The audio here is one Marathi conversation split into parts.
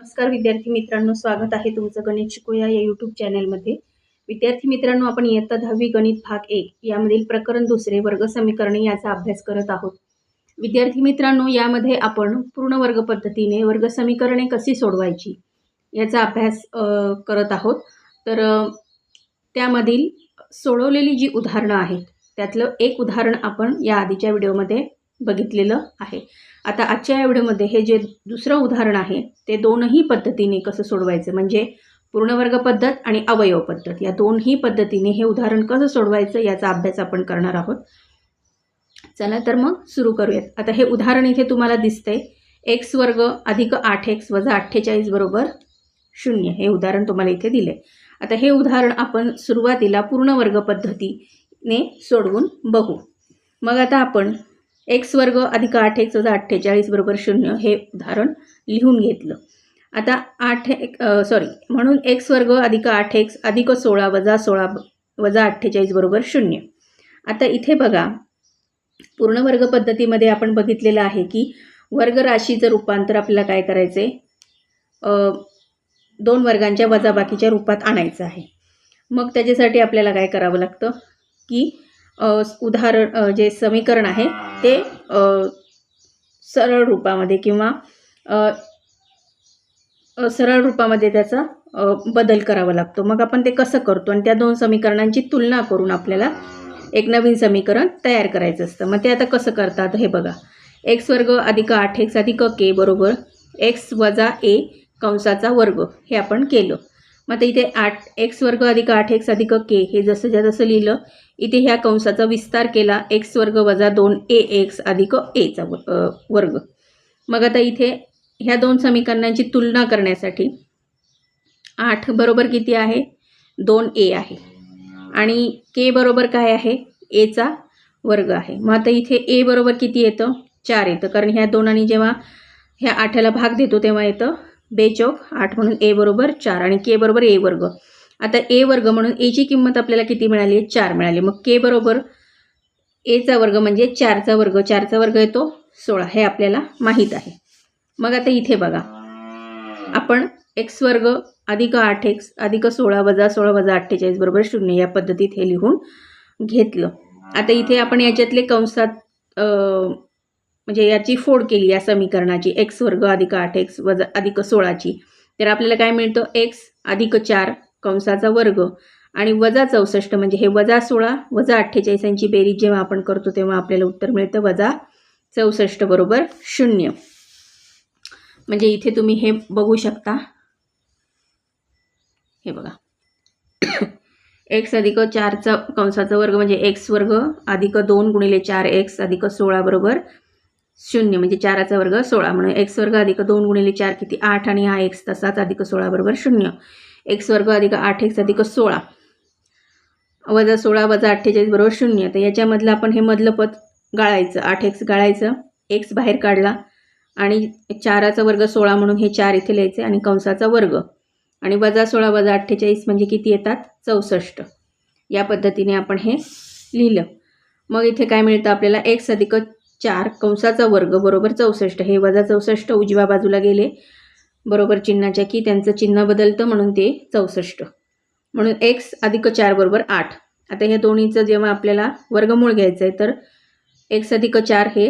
नमस्कार विद्यार्थी मित्रांनो स्वागत आहे तुमचं गणित शिकूया या यूट्यूब चॅनलमध्ये विद्यार्थी मित्रांनो आपण इयत्ता दहावी गणित भाग एक यामधील प्रकरण दुसरे वर्ग समीकरणे याचा अभ्यास करत आहोत. विद्यार्थी मित्रांनो यामध्ये आपण पूर्ण वर्ग पद्धतीने वर्ग समीकरणे कशी सोडवायची याचा अभ्यास करत आहोत. तर त्यामधील सोडवलेली जी उदाहरणं आहेत त्यातलं एक उदाहरण आपण या आधीच्या व्हिडिओमध्ये बघितलेलं आहे. आता आजच्या एवढ्यामध्ये हे जे दुसरं उदाहरण आहे ते दोनही पद्धतीने कसं सोडवायचं? म्हणजे पूर्णवर्ग पद्धत आणि अवयव पद्धत. या दोनही पद्धतीने हे उदाहरण कसं सोडवायचं याचा अभ्यास आपण करणार आहोत. चला तर मग सुरू करूयात. आता हे उदाहरण इथे तुम्हाला दिसतंय. एक्स वर्ग अधिक आठ एक्स वजा अठ्ठेचाळीस बरोबर शून्य. हे उदाहरण तुम्हाला इथे दिले आता हे उदाहरण आपण सुरुवातीला पूर्ण वर्ग पद्धतीने सोडवून बघू. मग आता आपण एक्स वर्ग अधिक आठ एक्स वजा अठ्ठेचाळीस बरोबर शून्य हे उदाहरण लिहून घेतलं. आता आठ एक सॉरी म्हणून एक्स वर्ग अधिक आठ एक्स अधिक सोळा वजा सोळा वजा अठ्ठेचाळीस बरोबर शून्य. आता इथे बघा पूर्ण वर्ग पद्धतीमध्ये आपण बघितलेलं आहे की वर्ग राशीचं रूपांतर आपल्याला काय करायचं आहे दोन वर्गांच्या वजाबाकीच्या रूपात आणायचं आहे. मग त्याच्यासाठी आपल्याला काय करावं लागतं? की उदाहरण जे समीकरण आहे ते सरळ रूपामध्ये किंवा सरळ रूपामध्ये त्याचा बदल करावा लागतो. मग आपण ते कसं करतो? आणि त्या दोन समीकरणांची तुलना करून आपल्याला एक नवीन समीकरण तयार करायचं असतं. मग ते आता कसं करतात? हे बघा. एक्स वर्ग अधिक आठ एक्स अधिक के बरोबर एक्स वजा ए कंसाचा वर्ग हे आपण केलं. मग आता इथे आठ एक्स वर्ग अधिक आठ एक्स अधिक के हे जसं ज्या जसं लिहिलं इथे ह्या कंसाचा विस्तार केला एक्स वर्ग वजा दोन ए एक्स अधिक एचा व- वर्ग. मग आता इथे ह्या दोन समीकरणांची तुलना करण्यासाठी आठ बरोबर किती आहे? दोन ए आहे. आणि के बरोबर काय आहे? एचा वर्ग आहे. मग आता इथे ए बरोबर किती येतं? चार येतं. कारण ह्या दोनांनी जेव्हा ह्या आठ्याला भाग देतो तेव्हा येतं बेचौक आठ म्हणून ए बरोबर चार आणि के बरोबर ए वर्ग. आता ए वर्ग म्हणून एची किंमत आपल्याला किती मिळाली? आहे चार मिळाली. मग के बरोबर एचा वर्ग म्हणजे चारचा वर्ग. चारचा वर्ग येतो सोळा. हे आपल्याला माहीत आहे. मग आता इथे बघा. आपण एक्स वर्ग अधिक आठ एक्स अधिक सोळा वजा सोळा वजा अठ्ठेचाळीस बरोबर शून्य या पद्धतीत हे लिहून घेतलं. आता इथे आपण याच्यातले कंसात म्हणजे याची फोड केली या समीकरणाची. एक्स वर्ग अधिक आठ एक्स वजा अधिक सोळाची. तर आपल्याला काय मिळतं? एक्स अधिक चार कंसाचा वर्ग आणि वजा चौसष्ट म्हणजे हे वजा सोळा वजा अठ्ठेचाळीस यांची बेरीज जेव्हा आपण करतो तेव्हा आपल्याला उत्तर मिळतं वजा चौसष्ट बरोबर शून्य. म्हणजे इथे तुम्ही हे बघू शकता. हे बघा. एक्स अधिक चारचा कंसाचा वर्ग म्हणजे एक्स वर्ग अधिक दोन गुणिले चार एक्स अधिक सोळा बरोबर शून्य म्हणजे चाराचा वर्ग सोळा. म्हणून एक्स वर्ग अधिक दोन गुणिले चार किती? आठ आणि हा एक्स तसाच अधिक सोळा बरोबर शून्य. एक्स वर्ग अधिक आठ एक्स अधिक सोळा. वजा सोळा वजा अठ्ठेचाळीस बरोबर शून्य. तर याच्यामधलं आपण हे मधलं पद गाळायचं. आठ एक्स गाळायचं. एक्स बाहेर काढला. आणि चाराचा वर्ग सोळा म्हणून हे चार इथे लिहायचे आणि कंसाचा वर्ग. आणि वजा सोळा वजा अठ्ठेचाळीस म्हणजे किती येतात? चौसष्ट. या पद्धतीने आपण हे लिहिलं. मग इथे काय मिळतं? आपल्याला एक्स अधिक चार. कंसाचा वर्ग बरोबर चौसष्ट. हे वजा चौसष्ट उजव्या बाजूला गेले. बरोबर चिन्हाच्या की त्यांचं चिन्ह बदलतं म्हणून ते चौसष्ट. म्हणून एक्स अधिक चार बरोबर आठ. आता ह्या दोन्हीचं जेव्हा आपल्याला वर्गमूळ घ्यायचं आहे तर एक्स अधिक चार हे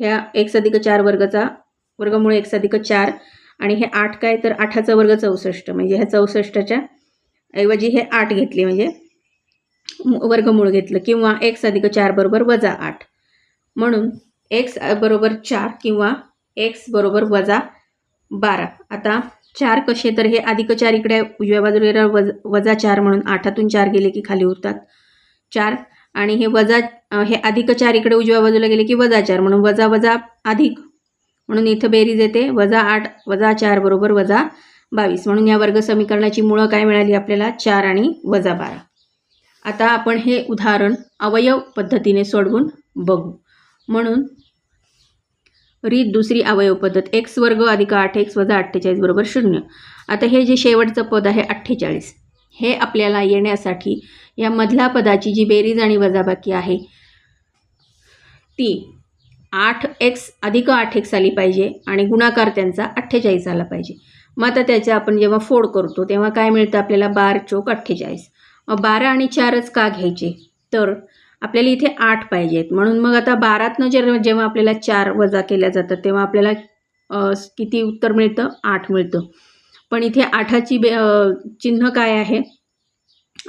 ह्या एक्स अधिक चार वर्गाचा वर्गमूळ एक्स अधिक चार आणि हे आठ काय तर आठाचा वर्ग चौसष्ट. म्हणजे ह्या चौसष्टच्या ऐवजी हे आठ घेतले म्हणजे वर्गमूळ घेतलं किंवा एक्स अधिक चार बरोबर वजा आठ. म्हणून एक्स बरोबर चार किंवा एक्स बरोबर वजा बारा. आता चार कसे? तर हे अधिक चार इकडे उजव्या बाजूला गेल्यावर वज वजा चार म्हणून आठातून चार गेले की खाली उरतात. चार. आणि हे वजा हे अधिक चार इकडे उजव्या बाजूला गेले की वजा चार म्हणून वजा वजा अधिक. म्हणून इथं बेरीज येते. वजा आठ वजा चार बरोबर वजा बावीस. म्हणून या वर्ग समीकरणाची मुळं काय मिळाली आपल्याला? चार आणि वजा बारा. आता आपण हे उदाहरण अवयव पद्धतीने सोडवून बघू. म्हणून रीत दुसरी अवयव पद्धत एक्स वर्ग अधिक आठ एक्स वजा अठ्ठेचाळीस बरोबर शून्य. आता हे जे शेवटचं पद आहे अठ्ठेचाळीस हे आपल्याला येण्यासाठी या मधल्या पदाची जी बेरीज आणि वजाबाकी आहे ती आठ एक्स अधिक आठ एक्स आली पाहिजे आणि गुणाकार त्यांचा अठ्ठेचाळीस आला पाहिजे. मग आता त्याचं आपण जेव्हा फोड करतो तेव्हा काय मिळतं आपल्याला? बार चोक अठ्ठेचाळीस. मग बारा आणि चारच का घ्यायचे? तर आपल्याला इथे आठ पाहिजेत. म्हणून मग आता बारातनं जर जेव्हा आपल्याला चार वजा केल्या जातात तेव्हा आपल्याला किती उत्तर मिळतं? आठ मिळतं. पण इथे आठाची बे चिन्ह काय आहे?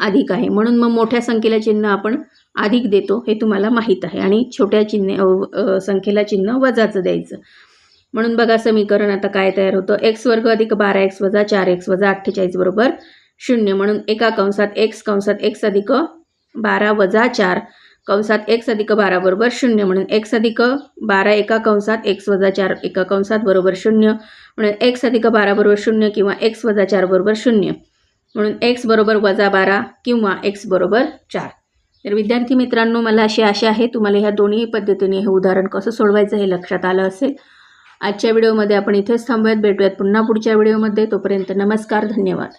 अधिक आहे. म्हणून मग मोठ्या संख्येला चिन्ह आपण अधिक देतो हे तुम्हाला माहीत आहे. आणि छोट्या चिन्ह संख्येला चिन्ह वजाचं द्यायचं. म्हणून बघा समीकरण आता काय तयार होतं? एक्स वर्ग अधिक बारा एक्स वजा चार एक्स वजा अठ्ठेचाळीस बरोबर शून्य. म्हणून एका कंसात एक्स कंसात एक्स अधिक बारा वजा चार. कंसात एक्स अधिक बारा बरोबर शून्य म्हणून एक्स अधिक बारा एका कंसात एक्स वजा चार एका कंसात बरोबर शून्य म्हणून एक्स अधिक बारा बरोबर शून्य किंवा एक्स वजा चार बरोबर शून्य म्हणून एक्स बरोबर वजा बारा किंवा एक्स बरोबर चार. तर विद्यार्थी मित्रांनो मला अशी आशा आहे तुम्हाला ह्या दोन्ही पद्धतीने हे उदाहरण कसं सोडवायचं हे लक्षात आलं असेल. आजच्या व्हिडिओमध्ये आपण इथेच थांबूयात. भेटूयात पुन्हा पुढच्या व्हिडिओमध्ये. तोपर्यंत नमस्कार धन्यवाद.